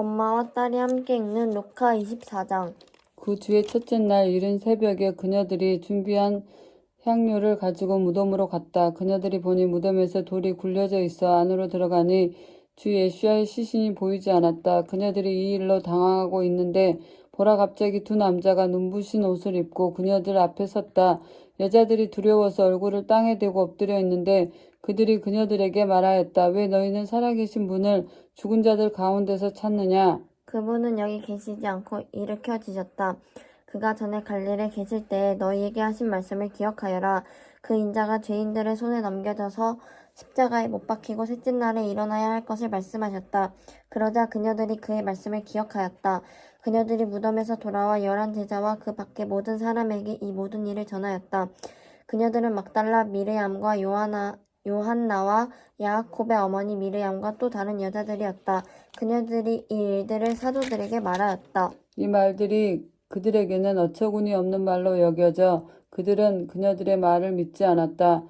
엄마와 딸이 함께 읽는 루카 24장. 그 주의 첫째 날 이른 새벽에 그녀들이 준비한 향료를 가지고 무덤으로 갔다. 그녀들이 보니 무덤에서 돌이 굴려져 있어 안으로 들어가니 주 예수야의 시신이 보이지 않았다. 그녀들이 이 일로 당황하고 있는데 보라 갑자기 두 남자가 눈부신 옷을 입고 그녀들 앞에 섰다. 여자들이 두려워서 얼굴을 땅에 대고 엎드려 있는데 그들이 그녀들에게 말하였다. 왜 너희는 살아계신 분을 죽은 자들 가운데서 찾느냐? 그분은 여기 계시지 않고 일으켜 지셨다. 그가 전에 갈릴에 계실 때에 너희에게 하신 말씀을 기억하여라. 그 인자가 죄인들의 손에 넘겨져서 십자가에 못 박히고 셋째 날에 일어나야 할 것을 말씀하셨다. 그러자 그녀들이 그의 말씀을 기억하였다. 그녀들이 무덤에서 돌아와 열한 제자와 그 밖의 모든 사람에게 이 모든 일을 전하였다. 그녀들은 막달라 미르암과 요하나 요한나와 야아콥의 어머니 미르암과 또 다른 여자들이었다. 그녀들이 이 일들을 사도들에게 말하였다. 이 말들이 그들에게는 어처구니 없는 말로 여겨져 그들은 그녀들의 말을 믿지 않았다.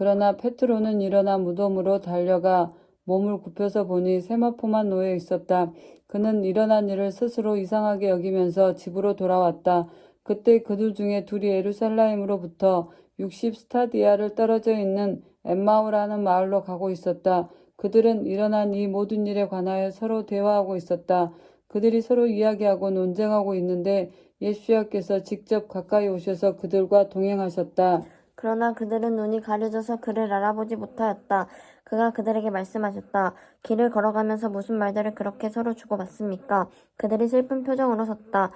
그러나 페트로는 일어나 무덤으로 달려가 몸을 굽혀서 보니 세마포만 놓여 있었다. 그는 일어난 일을 스스로 이상하게 여기면서 집으로 돌아왔다. 그때 그들 중에 둘이 예루살렘으로부터 60 스타디아를 떨어져 있는 엠마오라는 마을로 가고 있었다. 그들은 일어난 이 모든 일에 관하여 서로 대화하고 있었다. 그들이 서로 이야기하고 논쟁하고 있는데 예수야께서 직접 가까이 오셔서 그들과 동행하셨다. 그러나 그들은 눈이 가려져서 그를 알아보지 못하였다. 그가 그들에게 말씀하셨다. 길을 걸어가면서 무슨 말들을 그렇게 서로 주고받습니까? 그들이 슬픈 표정으로 섰다.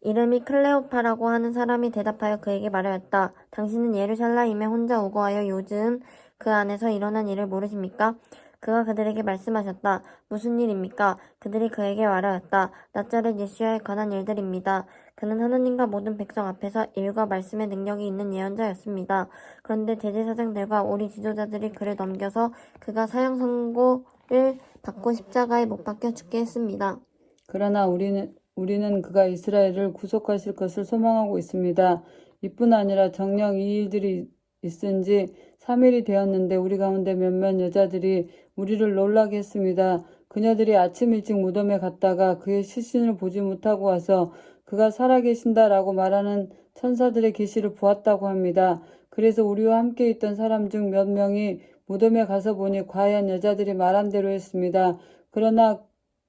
이름이 클레오파라고 하는 사람이 대답하여 그에게 말하였다. 당신은 예루살렘에 혼자 우거하여 요즘 그 안에서 일어난 일을 모르십니까? 그가 그들에게 말씀하셨다. 무슨 일입니까? 그들이 그에게 말하였다. 나자렛 예수야에 관한 일들입니다. 그는 하나님과 모든 백성 앞에서 일과 말씀의 능력이 있는 예언자였습니다. 그런데 대제사장들과 우리 지도자들이 그를 넘겨서 그가 사형 선고를 받고 십자가에 못 박혀 죽게 했습니다. 그러나 우리는 우리는 그가 이스라엘을 구속하실 것을 소망하고 있습니다. 이뿐 아니라 정녕 이 일들이 있은 지 3일이 되었는데 우리 가운데 몇몇 여자들이 우리를 놀라게 했습니다. 그녀들이 아침 일찍 무덤에 갔다가 그의 시신을 보지 못하고 와서 그가 살아계신다라고 말하는 천사들의 계시를 보았다고 합니다. 그래서 우리와 함께 있던 사람 중 몇 명이 무덤에 가서 보니 과연 여자들이 말한 대로 했습니다. 그러나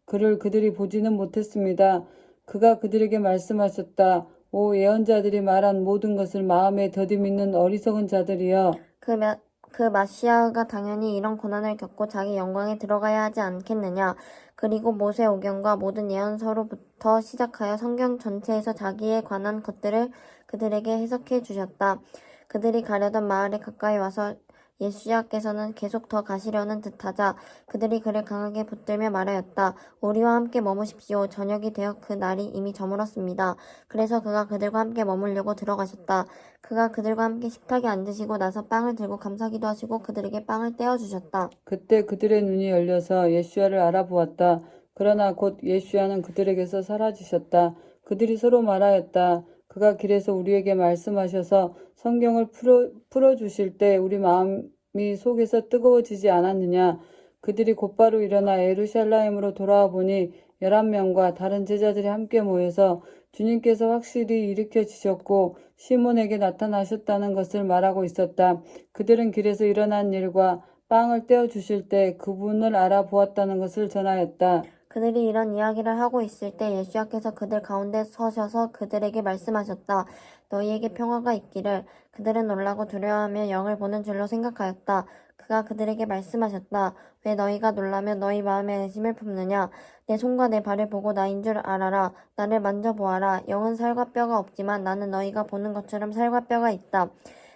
그를 그들이 보지는 못했습니다. 그가 그들에게 말씀하셨다. 오 예언자들이 말한 모든 것을 마음에 더디 믿는 어리석은 자들이여. 그, 마, 그 마시아가 당연히 이런 고난을 겪고 자기 영광에 들어가야 하지 않겠느냐. 그리고 모세 오경과 모든 예언서로부터 시작하여 성경 전체에서 자기에 관한 것들을 그들에게 해석해 주셨다. 그들이 가려던 마을에 가까이 와서 예수야께서는 계속 더 가시려는 듯하자 그들이 그를 강하게 붙들며 말하였다. 우리와 함께 머무십시오. 저녁이 되어 그 날이 이미 저물었습니다. 그래서 그가 그들과 함께 머물려고 들어가셨다. 그가 그들과 함께 식탁에 앉으시고 나서 빵을 들고 감사기도 하시고 그들에게 빵을 떼어 주셨다. 그때 그들의 눈이 열려서 예수야를 알아보았다. 그러나 곧 예수야는 그들에게서 사라지셨다. 그들이 서로 말하였다. 그가 길에서 우리에게 말씀하셔서 성경을 풀어, 풀어주실 때 우리 마음이 속에서 뜨거워지지 않았느냐. 그들이 곧바로 일어나 예루살렘으로 돌아와 보니 열한 명과 다른 제자들이 함께 모여서 주님께서 확실히 일으켜지셨고 시몬에게 나타나셨다는 것을 말하고 있었다. 그들은 길에서 일어난 일과 빵을 떼어 주실 때 그분을 알아보았다는 것을 전하였다. 그들이 이런 이야기를 하고 있을 때 예수야께서 그들 가운데 서셔서 그들에게 말씀하셨다. 너희에게 평화가 있기를. 그들은 놀라고 두려워하며 영을 보는 줄로 생각하였다. 그가 그들에게 말씀하셨다. 왜 너희가 놀라며 너희 마음에 의심을 품느냐? 내 손과 내 발을 보고 나인 줄 알아라. 나를 만져보아라. 영은 살과 뼈가 없지만 나는 너희가 보는 것처럼 살과 뼈가 있다.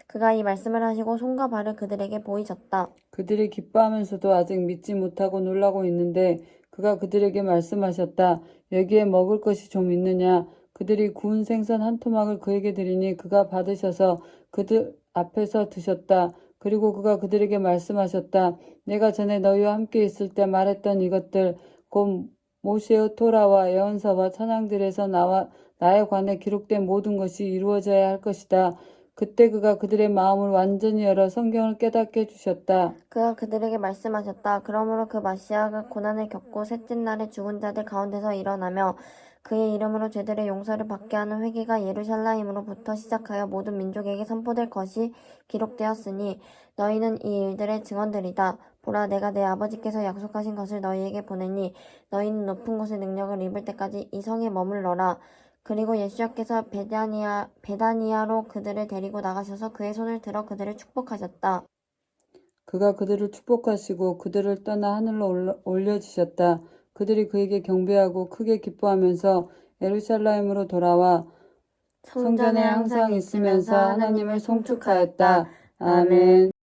그가 이 말씀을 하시고 손과 발을 그들에게 보이셨다. 그들이 기뻐하면서도 아직 믿지 못하고 놀라고 있는데 그가 그들에게 말씀하셨다. 여기에 먹을 것이 좀 있느냐? 그들이 구운 생선 한 토막을 그에게 드리니 그가 받으셔서 그들 앞에서 드셨다. 그리고 그가 그들에게 말씀하셨다. 내가 전에 너희와 함께 있을 때 말했던 이것들 곧 모세의 토라와 예언서와 찬양들에서 나와 나에 관해 기록된 모든 것이 이루어져야 할 것이다. 그때 그가 그들의 마음을 완전히 열어 성경을 깨닫게 해 주셨다. 그가 그들에게 말씀하셨다. 그러므로 그 마시아가 고난을 겪고 셋째 날에 죽은 자들 가운데서 일어나며 그의 이름으로 죄들의 용서를 받게 하는 회개가 예루살렘으로부터 시작하여 모든 민족에게 선포될 것이 기록되었으니 너희는 이 일들의 증언들이다. 보라 내가 내 아버지께서 약속하신 것을 너희에게 보내니 너희는 높은 곳의 능력을 입을 때까지 이 성에 머물러라. 그리고 예수께서 베다니아, 베다니아로 그들을 데리고 나가셔서 그의 손을 들어 그들을 축복하셨다. 그가 그들을 축복하시고 그들을 떠나 하늘로 올려- 올려주셨다. 그들이 그에게 경배하고 크게 기뻐하면서 예루살렘으로 돌아와 성전에 항상 있으면서 하나님을 송축하였다. 아멘.